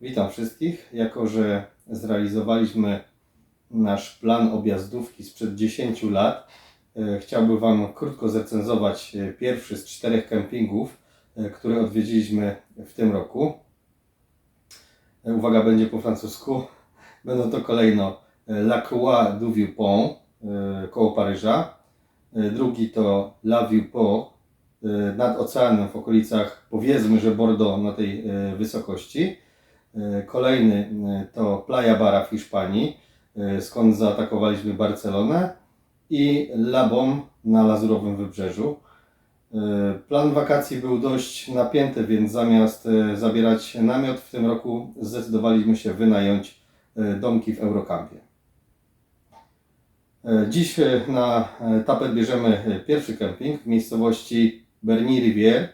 Witam wszystkich. Jako, że zrealizowaliśmy nasz plan objazdówki sprzed 10 lat, e, chciałbym Wam krótko zrecenzować e, pierwszy z czterech kempingów, e, które odwiedziliśmy w tym roku. Uwaga, będzie po francusku. Będą to kolejno La Croix du Vieux-Pont koło Paryża. Drugi to La Vieux-Pont nad oceanem w okolicach, powiedzmy, że Bordeaux na tej wysokości. E, Kolejny e, to Playa Bara w Hiszpanii, e, skąd zaatakowaliśmy Barcelonę i La Bom na Lazurowym Wybrzeżu. Plan wakacji był dość napięty, więc zamiast zabierać namiot w tym roku zdecydowaliśmy się wynająć domki w Eurocampie. E, Dziś na tapet bierzemy pierwszy kemping w miejscowości Berny-Rivière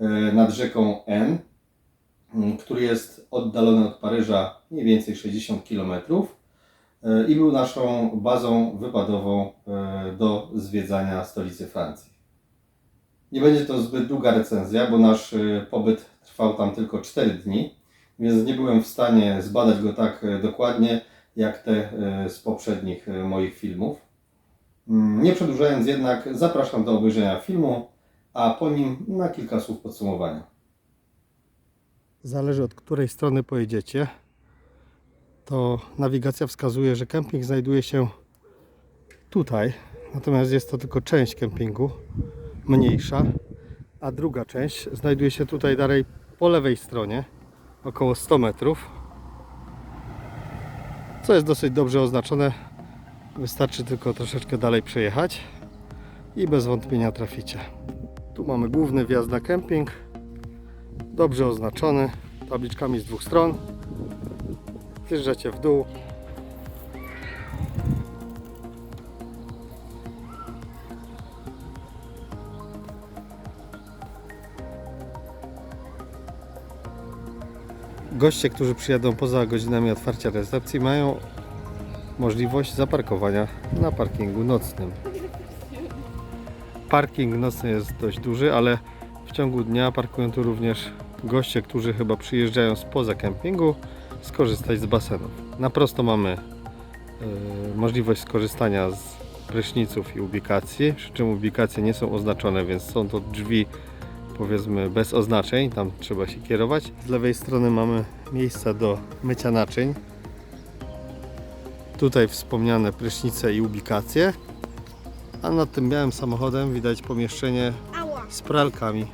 e, nad rzeką N, który jest oddalony od Paryża mniej więcej 60 km i był naszą bazą wypadową e, do zwiedzania stolicy Francji. Nie będzie to zbyt długa recenzja, bo nasz e, pobyt trwał tam tylko 4 dni, więc nie byłem w stanie zbadać go tak e, dokładnie jak te e, z poprzednich e, moich filmów. Mm, Nie przedłużając jednak, zapraszam do obejrzenia filmu, a po nim na kilka słów podsumowania. Zależy od której strony pojedziecie. To nawigacja wskazuje, że kemping znajduje się tutaj. Natomiast jest to tylko część kempingu, mniejsza. A druga część znajduje się tutaj dalej po lewej stronie, około 100 metrów. Co jest dosyć dobrze oznaczone. Wystarczy tylko troszeczkę dalej przejechać i bez wątpienia traficie. Tu mamy główny wjazd na kemping dobrze oznaczony tabliczkami z dwóch stron. Zjeżdżacie w dół. Goście, którzy przyjadą poza godzinami otwarcia recepcji, mają możliwość zaparkowania na parkingu nocnym. Parking nocny jest dość duży, ale ciągu dnia parkują tu również goście, którzy chyba przyjeżdżają spoza kempingu skorzystać z basenów. Na prosto mamy e, możliwość skorzystania z pryszniców i ubikacji, przy czym ubikacje nie są oznaczone, więc są to drzwi powiedzmy bez oznaczeń, tam trzeba się kierować. Z lewej strony mamy miejsca do mycia naczyń. Tutaj wspomniane prysznice i ubikacje. A nad tym białym samochodem widać pomieszczenie z pralkami.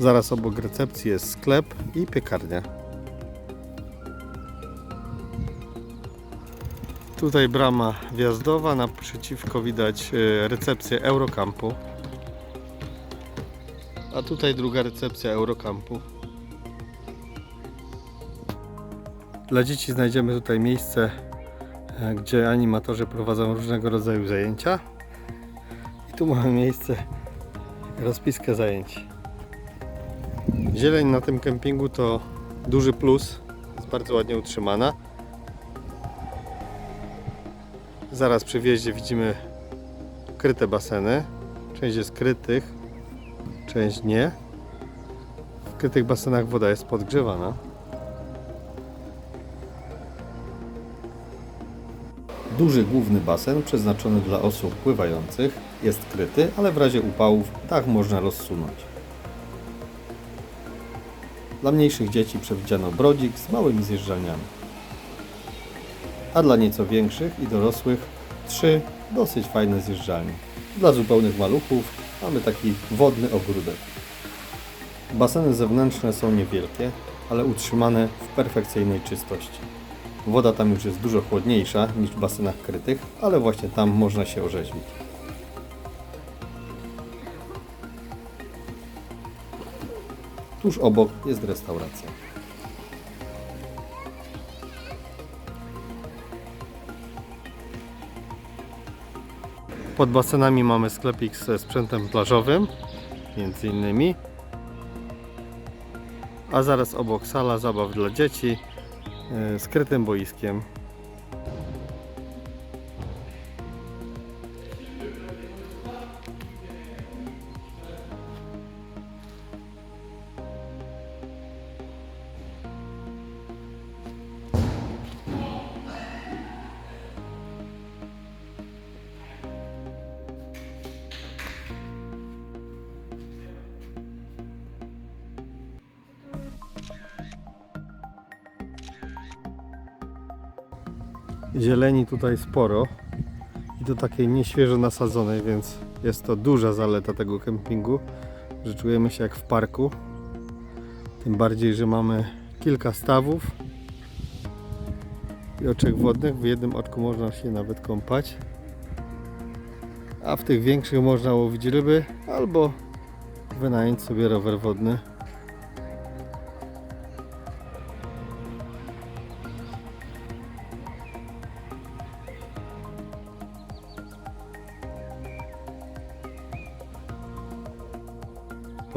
Zaraz obok recepcji jest sklep i piekarnia. Tutaj brama wjazdowa, naprzeciwko widać e, recepcję Eurocampu. A tutaj druga recepcja Eurocampu. Dla dzieci znajdziemy tutaj miejsce, e, gdzie animatorzy prowadzą różnego rodzaju zajęcia. I tu mamy miejsce, rozpiskę zajęć. Zieleń na tym kempingu to duży plus, jest bardzo ładnie utrzymana. Zaraz przy wjeździe widzimy kryte baseny. Część jest krytych, część nie. W krytych basenach woda jest podgrzewana. Duży główny basen przeznaczony dla osób pływających jest kryty, ale w razie upałów dach można rozsunąć. Dla mniejszych dzieci przewidziano brodzik z małymi zjeżdżalniami. A dla nieco większych i dorosłych trzy dosyć fajne zjeżdżalnie. Dla zupełnych maluchów mamy taki wodny ogródek. Baseny zewnętrzne są niewielkie, ale utrzymane w perfekcyjnej czystości. Woda tam już jest dużo chłodniejsza niż w basenach krytych, ale właśnie tam można się orzeźwić. Tuż obok jest restauracja. Pod basenami mamy sklepik ze sprzętem plażowym, między innymi. A zaraz obok sala zabaw dla dzieci e, z krytym boiskiem. Zieleni tutaj sporo i to takiej nieświeżo nasadzonej, więc jest to duża zaleta tego kempingu, że czujemy się jak w parku. Tym bardziej, że mamy kilka stawów i oczek wodnych. W jednym oczku można się nawet kąpać, a w tych większych można łowić ryby albo wynająć sobie rower wodny.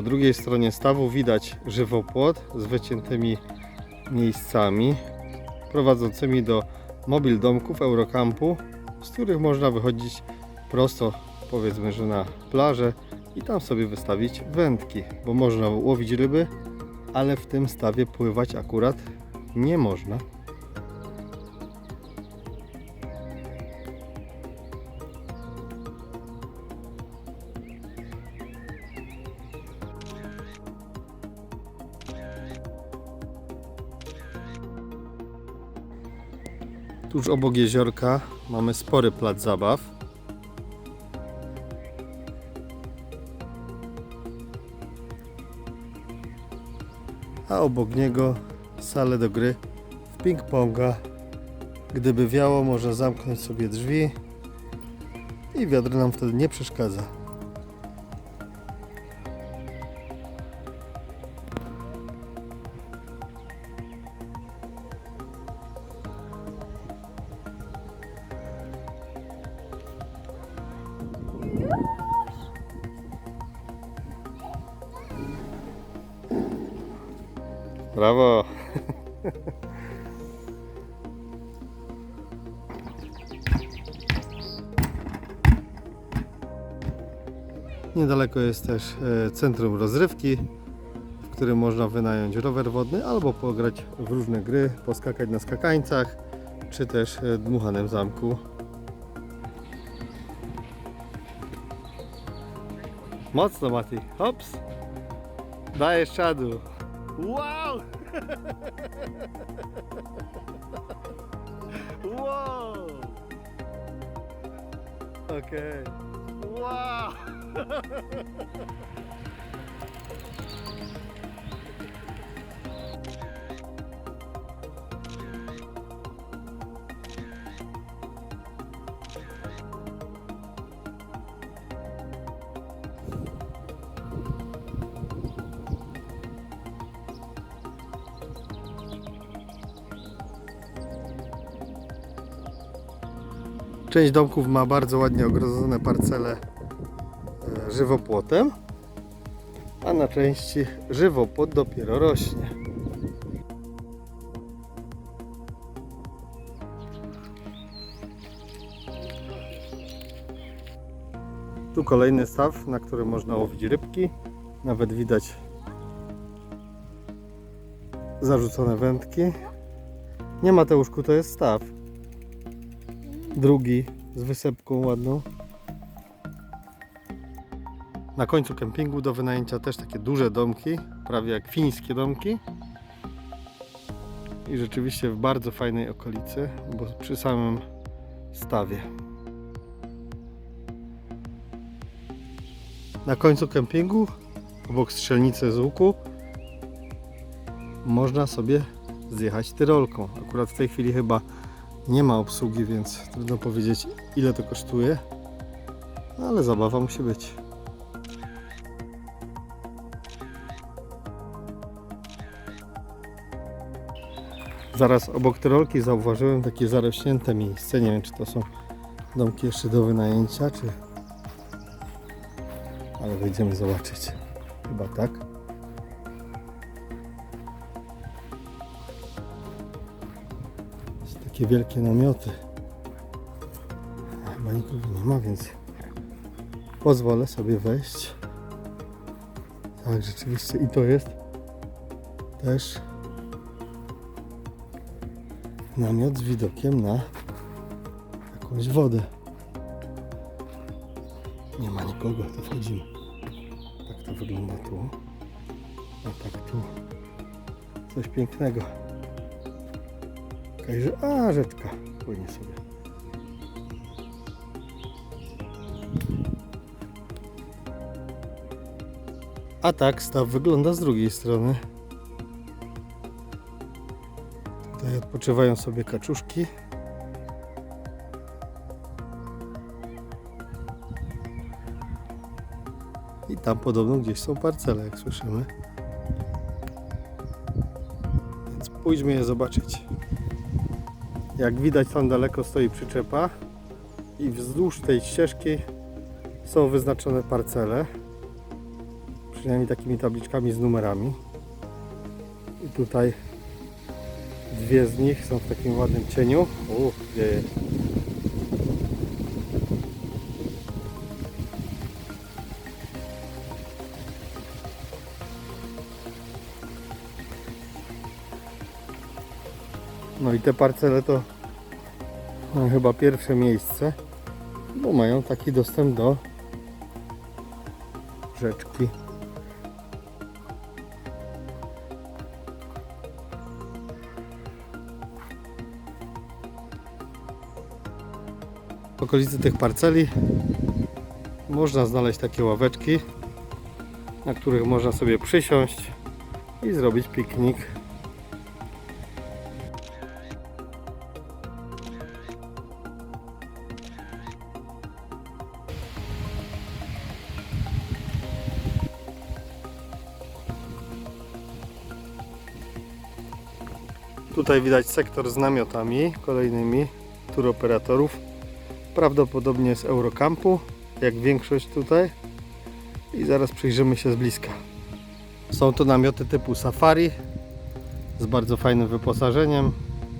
Po drugiej stronie stawu widać żywopłot z wyciętymi miejscami prowadzącymi do mobil domków Eurocampu, z których można wychodzić prosto powiedzmy, że na plażę i tam sobie wystawić wędki, bo można łowić ryby, ale w tym stawie pływać akurat nie można. Tuż obok jeziorka mamy spory plac zabaw. A obok niego salę do gry w ping-ponga. Gdyby wiało, można zamknąć sobie drzwi i wiadro nam wtedy nie przeszkadza. Niedaleko jest też e, centrum rozrywki, w którym można wynająć rower wodny albo pograć w różne gry, poskakać na skakańcach, czy też e, dmuchanym zamku. Mocno Mati, hops! Dajesz czadu. Wow! Wow! Okej. Wow! Część domków ma bardzo ładnie ogrodzone parcele e, żywopłotem, a na części żywopłot dopiero rośnie. Tu kolejny staw, na którym można łowić rybki. Nawet widać zarzucone wędki. Nie Mateuszku, to jest staw. Drugi z wysepką ładną. Na końcu kempingu do wynajęcia też takie duże domki, prawie jak fińskie domki. I rzeczywiście w bardzo fajnej okolicy, bo przy samym stawie. Na końcu kempingu, obok strzelnicy z łuku, można sobie zjechać tyrolką. Akurat w tej chwili chyba nie ma obsługi, więc trudno powiedzieć ile to kosztuje. Ale zabawa musi być. Zaraz obok tyrolki zauważyłem takie zarośnięte miejsce. Nie wiem, czy to są domki jeszcze do wynajęcia, czy. Ale wejdziemy zobaczyć. Chyba tak. Takie wielkie namioty. Chyba nikogo nie ma, więc pozwolę sobie wejść. Tak, rzeczywiście i to jest też namiot z widokiem na jakąś wodę. Nie ma nikogo, to wchodzimy. Tak to wygląda tu. A tak tu. Coś pięknego. A rzeczka płynie sobie. A tak staw wygląda z drugiej strony. Tutaj odpoczywają sobie kaczuszki. I tam podobno gdzieś są parcele, jak słyszymy. Więc pójdźmy je zobaczyć. Jak widać tam daleko stoi przyczepa i wzdłuż tej ścieżki są wyznaczone parcele. Przynajmniej takimi tabliczkami z numerami. I tutaj dwie z nich są w takim ładnym cieniu. O, wieje. No i te parcele to mają chyba pierwsze miejsce, bo mają taki dostęp do rzeczki. W okolicy tych parceli można znaleźć takie ławeczki, na których można sobie przysiąść i zrobić piknik. Tutaj widać sektor z namiotami kolejnymi turoperatorów. Prawdopodobnie z Eurocampu, jak większość tutaj. I zaraz przyjrzymy się z bliska. Są to namioty typu safari z bardzo fajnym wyposażeniem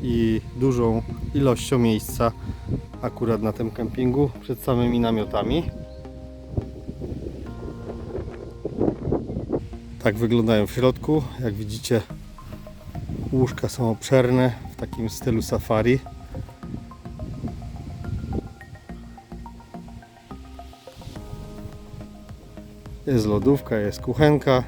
i dużą ilością miejsca akurat na tym kempingu przed samymi namiotami. Tak wyglądają w środku. Jak widzicie, Łóżka są obszerne w takim stylu safari. Jest lodówka, jest kuchenka.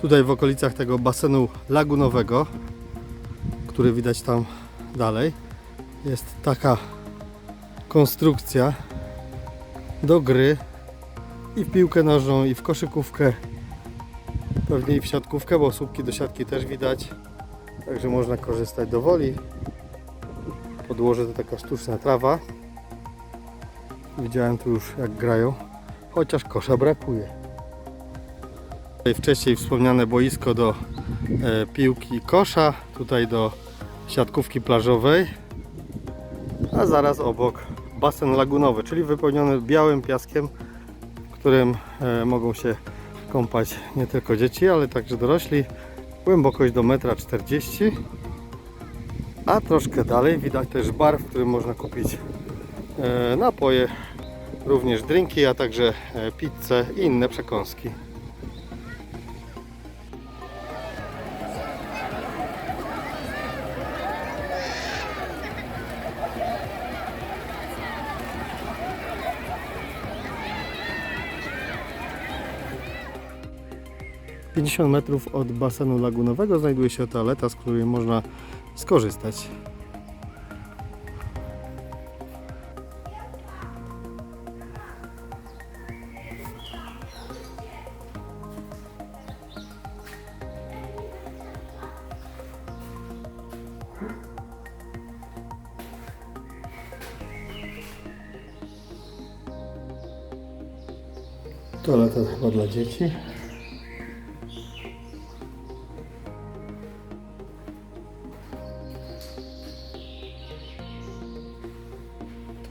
Tutaj w okolicach tego basenu lagunowego, który widać tam dalej, jest taka konstrukcja do gry i w piłkę nożną, i w koszykówkę, pewnie i w siatkówkę, bo słupki do siatki też widać. Także można korzystać do woli. Podłoże to taka sztuczna trawa. Widziałem tu już jak grają, chociaż kosza brakuje. Wcześniej wspomniane boisko do e, piłki kosza, tutaj do siatkówki plażowej, a zaraz obok basen lagunowy, czyli wypełniony białym piaskiem, w którym e, mogą się kąpać nie tylko dzieci, ale także dorośli. Głębokość do 1,40 m. A troszkę dalej widać też bar, w którym można kupić e, napoje, również drinki, a także e, pizzę i inne przekąski. Pięćdziesiąt metrów od basenu lagunowego znajduje się toaleta, z której można skorzystać.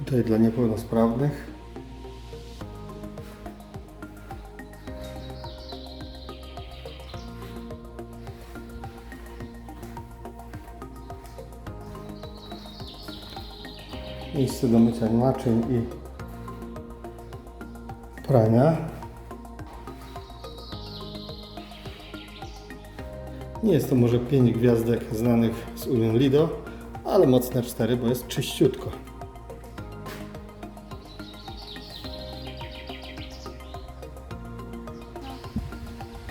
Tutaj dla niepełnosprawnych. Miejsce do mycia naczyń i prania. Nie jest to może 5 gwiazdek znanych z Union Lido, ale mocne 4, bo jest czyściutko.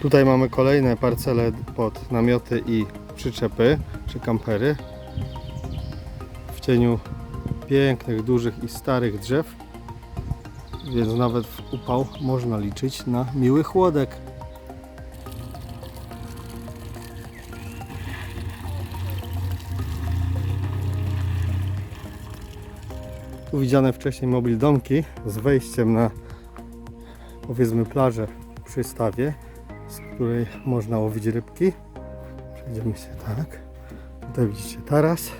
Tutaj mamy kolejne parcele pod namioty i przyczepy czy kampery. W cieniu pięknych, dużych i starych drzew. Więc nawet w upał można liczyć na miły chłodek. Tu widziane wcześniej mobil domki z wejściem na powiedzmy plażę w przystawie, z której można łowić rybki. Przejdziemy się tak. Tutaj widzicie taras,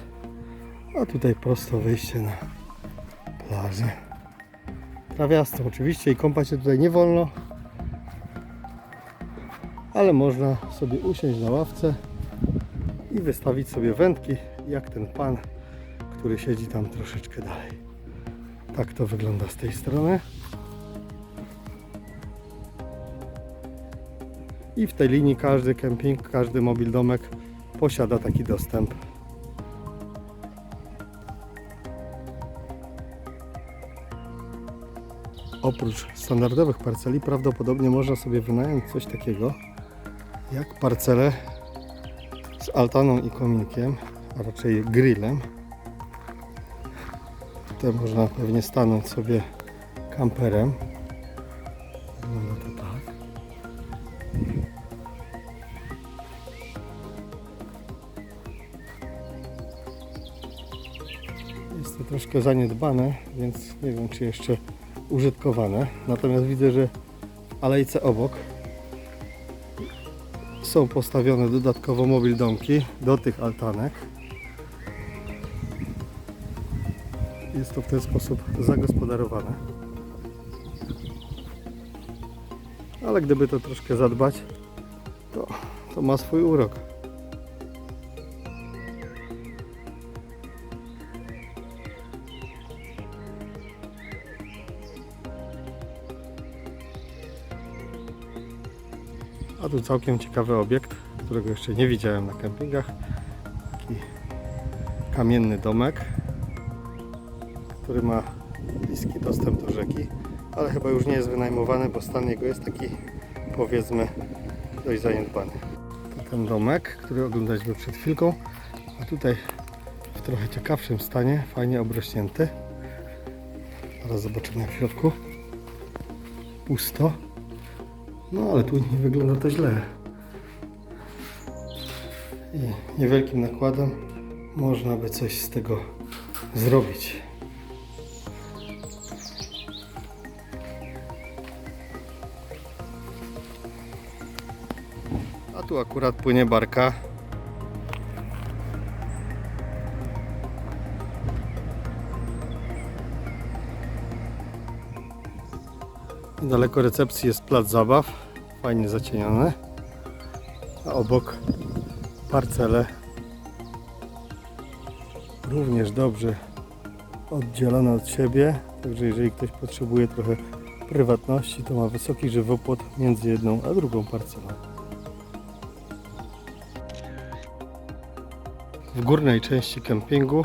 a tutaj prosto wyjście na plażę. Trawiastą oczywiście i kąpać się tutaj nie wolno, ale można sobie usiąść na ławce i wystawić sobie wędki, jak ten pan, który siedzi tam troszeczkę dalej. Tak to wygląda z tej strony. I w tej linii każdy kemping, każdy mobil domek posiada taki dostęp. Oprócz standardowych parceli prawdopodobnie można sobie wynająć coś takiego jak parcele z altaną i kominkiem, a raczej grillem. Tutaj można pewnie stanąć sobie kamperem. Troszkę zaniedbane, więc nie wiem czy jeszcze użytkowane. Natomiast widzę, że w alejce obok są postawione dodatkowo mobil domki do tych altanek. Jest to w ten sposób zagospodarowane. Ale gdyby to troszkę zadbać, to, to ma swój urok. A tu całkiem ciekawy obiekt, którego jeszcze nie widziałem na kempingach. Taki kamienny domek, który ma bliski dostęp do rzeki, ale chyba już nie jest wynajmowany, bo stan jego jest taki powiedzmy dość zaniedbany. To ten domek, który oglądaliśmy przed chwilką, a tutaj w trochę ciekawszym stanie, fajnie obrośnięty. Zaraz zobaczymy w środku. Pusto. No ale tu nie wygląda to źle. I niewielkim nakładem można by coś z tego zrobić. A tu akurat płynie barka. Niedaleko recepcji jest plac zabaw, fajnie zacieniony. A obok parcele również dobrze oddzielone od siebie. Także jeżeli ktoś potrzebuje trochę prywatności, to ma wysoki żywopłot między jedną a drugą parcelą. W górnej części kempingu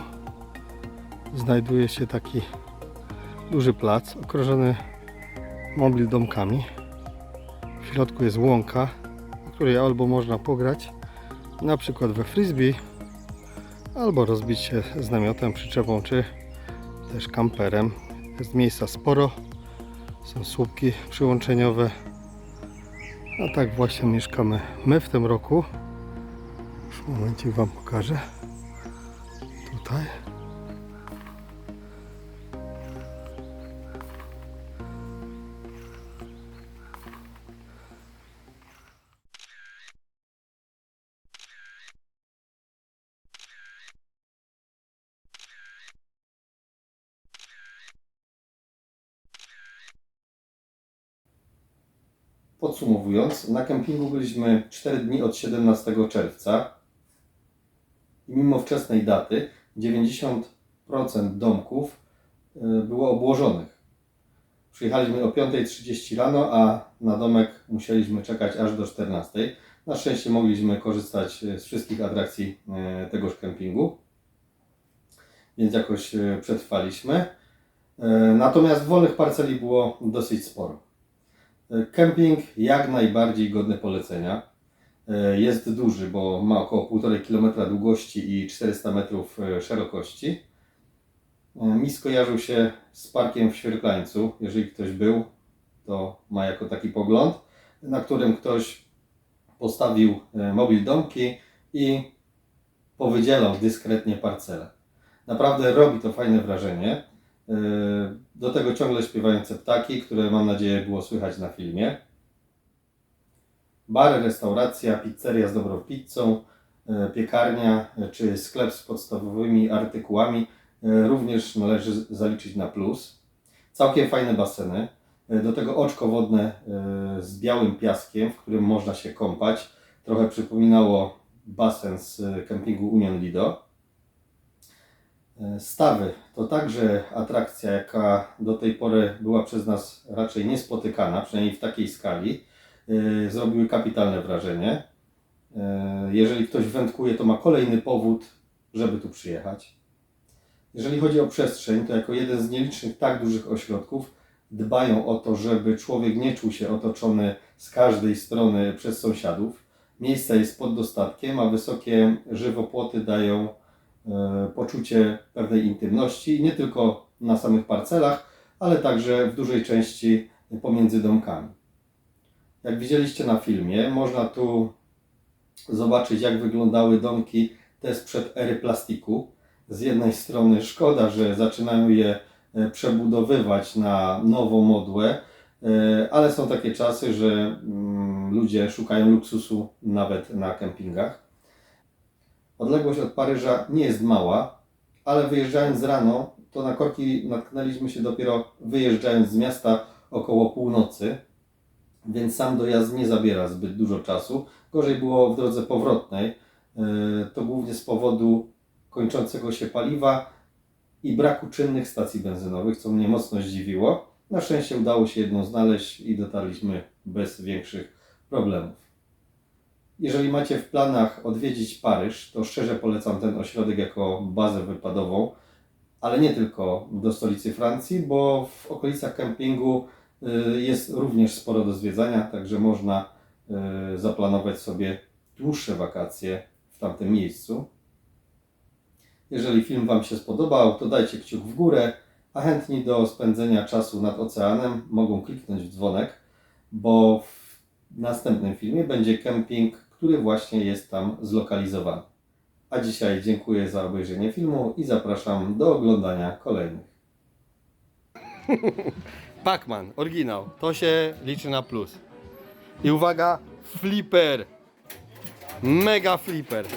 znajduje się taki duży plac okrążony mobil domkami. W środku jest łąka, na której albo można pograć, na przykład we frisbee, albo rozbić się z namiotem, przyczepą, czy też kamperem. Jest miejsca sporo, są słupki przyłączeniowe. A tak właśnie mieszkamy my w tym roku. Już momencik Wam pokażę. Podsumowując, na kempingu byliśmy 4 dni od 17 czerwca i mimo wczesnej daty 90% domków y, było obłożonych. Przyjechaliśmy o 5.30 rano, a na domek musieliśmy czekać aż do 14.00. Na szczęście mogliśmy korzystać y, z wszystkich atrakcji y, tegoż kempingu, więc jakoś przetrwaliśmy. Natomiast wolnych parceli było dosyć sporo. E, Kemping jak najbardziej godny polecenia. E, Jest duży, bo ma około 1,5 km długości i 400 metrów e, szerokości. Mi skojarzył się z parkiem w Świerklańcu. Jeżeli ktoś był, to ma jako taki pogląd, na którym ktoś postawił mobil domki i powydzielał dyskretnie parcele. Naprawdę robi to fajne wrażenie. E, Do tego ciągle śpiewające ptaki, które mam nadzieję było słychać na filmie. Bar, restauracja, pizzeria z dobrą pizzą, e, piekarnia czy sklep z podstawowymi artykułami e, również należy zaliczyć na plus. Całkiem fajne baseny. Do tego oczko wodne z białym piaskiem, w którym można się kąpać. Trochę przypominało basen z kempingu Union Lido. E, Stawy to także atrakcja, jaka do tej pory była przez nas raczej niespotykana, przynajmniej w takiej skali. E, Zrobiły kapitalne wrażenie. E, Jeżeli ktoś wędkuje, to ma kolejny powód, żeby tu przyjechać. Jeżeli chodzi o przestrzeń, to jako jeden z nielicznych tak dużych ośrodków dbają o to, żeby człowiek nie czuł się otoczony z każdej strony przez sąsiadów. Miejsca jest pod dostatkiem, a wysokie żywopłoty dają poczucie pewnej intymności, nie tylko na samych parcelach, ale także w dużej części pomiędzy domkami. Jak widzieliście na filmie, można tu zobaczyć, jak wyglądały domki te sprzed ery plastiku. Z jednej strony szkoda, że zaczynają je e, przebudowywać na nową modłę, e, ale są takie czasy, że mm, ludzie szukają luksusu nawet na kempingach. Odległość od Paryża nie jest mała, ale wyjeżdżając rano, to na korki natknęliśmy się dopiero wyjeżdżając z miasta około północy, więc sam dojazd nie zabiera zbyt dużo czasu. Gorzej było w drodze powrotnej. E, To głównie z powodu kończącego się paliwa i braku czynnych stacji benzynowych, co mnie mocno zdziwiło. Na szczęście udało się jedną znaleźć i dotarliśmy bez większych problemów. Jeżeli macie w planach odwiedzić Paryż, to szczerze polecam ten ośrodek jako bazę wypadową, ale nie tylko do stolicy Francji, bo w okolicach kempingu y, jest również sporo do zwiedzania, także można y, zaplanować sobie dłuższe wakacje w tamtym miejscu. Jeżeli film Wam się spodobał, to dajcie kciuk w górę, a chętni do spędzenia czasu nad oceanem mogą kliknąć w dzwonek, bo w następnym filmie będzie kemping, który właśnie jest tam zlokalizowany. A dzisiaj dziękuję za obejrzenie filmu i zapraszam do oglądania kolejnych. Pacman, oryginał. To się liczy na plus. I uwaga, flipper. Mega flipper.